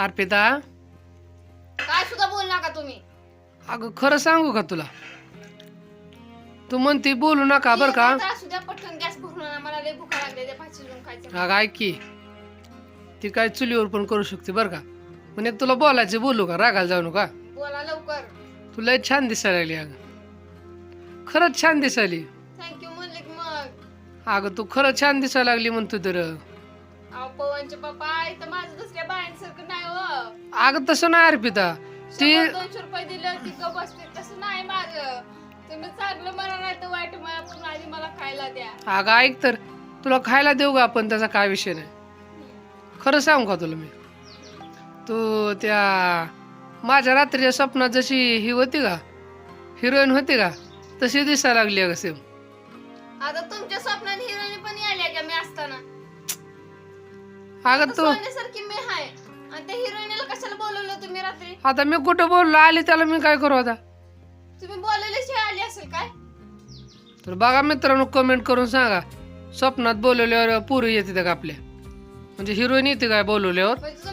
अर्पिता? काय सुद्धा बोल नका तुम्ही. अगं खरं सांगू का तुला? तू म्हणते बोलू नका बरं का? आता असू द्या पटकन गॅस भरून आणा. मला लय भुका लागले ते भाजी शिजवून खायचं. अगं ऐक की. ती काय चुलीवर पण करू शकते बरं का? पण एक तुला बोलायचे बोलू का? रागाला जाऊ नका. बोला लवकर. तुला छान दिसायला लागली अगं. खरंच छान दिसायली. थँक्यू म्हणले की मग. अगं तू खरंच छान दिसायला लागली म्हणतो तर. अहो पवनचे पप्पा इथं माझं दुसऱ्या बायांसारखं नाही हो. अगं तसं नाही अर्पिता. ती शंभर दोनशे रुपये दिले ती बसते तसं नाही माझं. तुम्ही चांगलं नाही तर वाईट पण आधी मला खायला द्या. अगं ऐक तर. तुला खायला देऊ का आपण? त्याचा काय विषय नाही. खरं सांगू का तुला मी? तू त्या माझ्या रात्रीच्या स्वप्नात जशी ही होती का? हिरोईन होती का? तशी दिसायला लागली अगं सेम. आता तुमच्या स्वप्नात हिरोईन पण असताना अगं तू. सोन्यासारखी मी आणि त्या हिरोईनला कशाला बोलवलं तुम्ही रात्री? आता मी कुठं बोललो? आली त्याला मी काय करू आता? तुम्ही बोलवल्याशिवाय आली असेल काय? तर बघा मित्रांनो कमेंट करून सांगा. स्वप्नात बोलवल्यावर पुरी येते का आपल्या? म्हणजे हिरोईन येते काय बोलवल्यावर? म्हणजे